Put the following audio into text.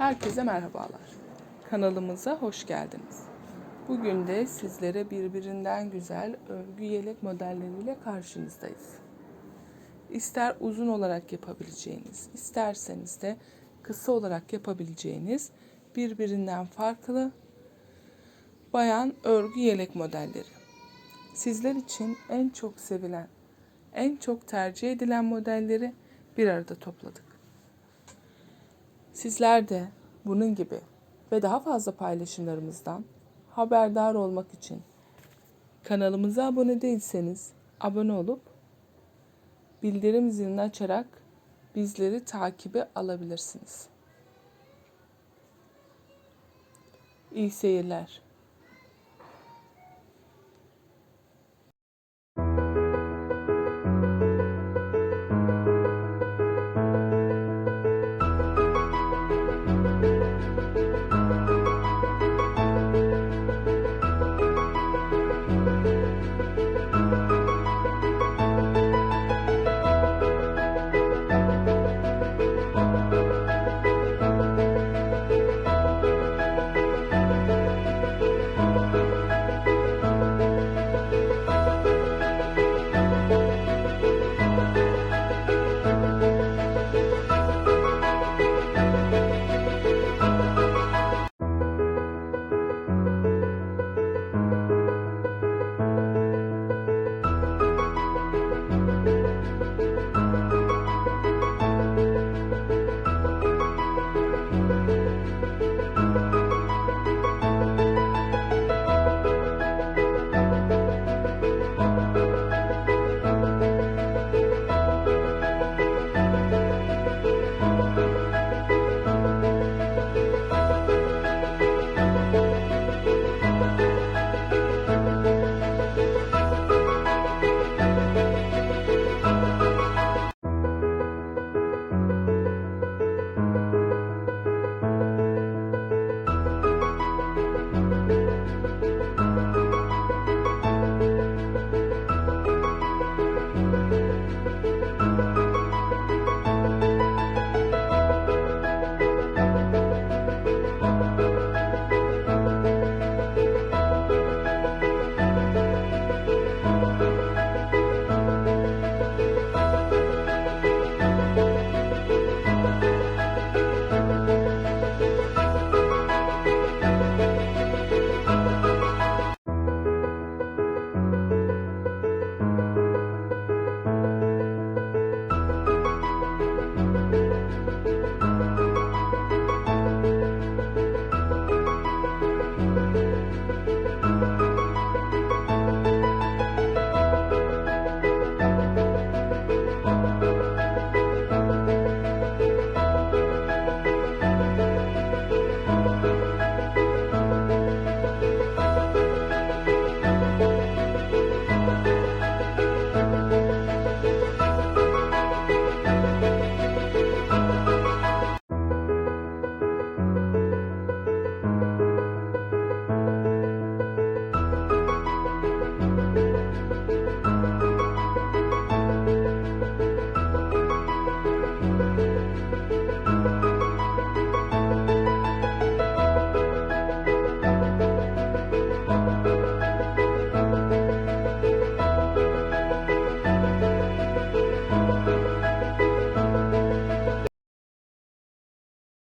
Herkese merhabalar. Kanalımıza hoş geldiniz. Bugün de sizlere birbirinden güzel örgü yelek modelleriyle karşınızdayız. İster uzun olarak yapabileceğiniz, isterseniz de kısa olarak yapabileceğiniz birbirinden farklı bayan örgü yelek modelleri. Sizler için en çok sevilen, en çok tercih edilen modelleri bir arada topladık. Sizler de bunun gibi ve daha fazla paylaşımlarımızdan haberdar olmak için kanalımıza abone değilseniz abone olup bildirim zilini açarak bizleri takibe alabilirsiniz. İyi seyirler.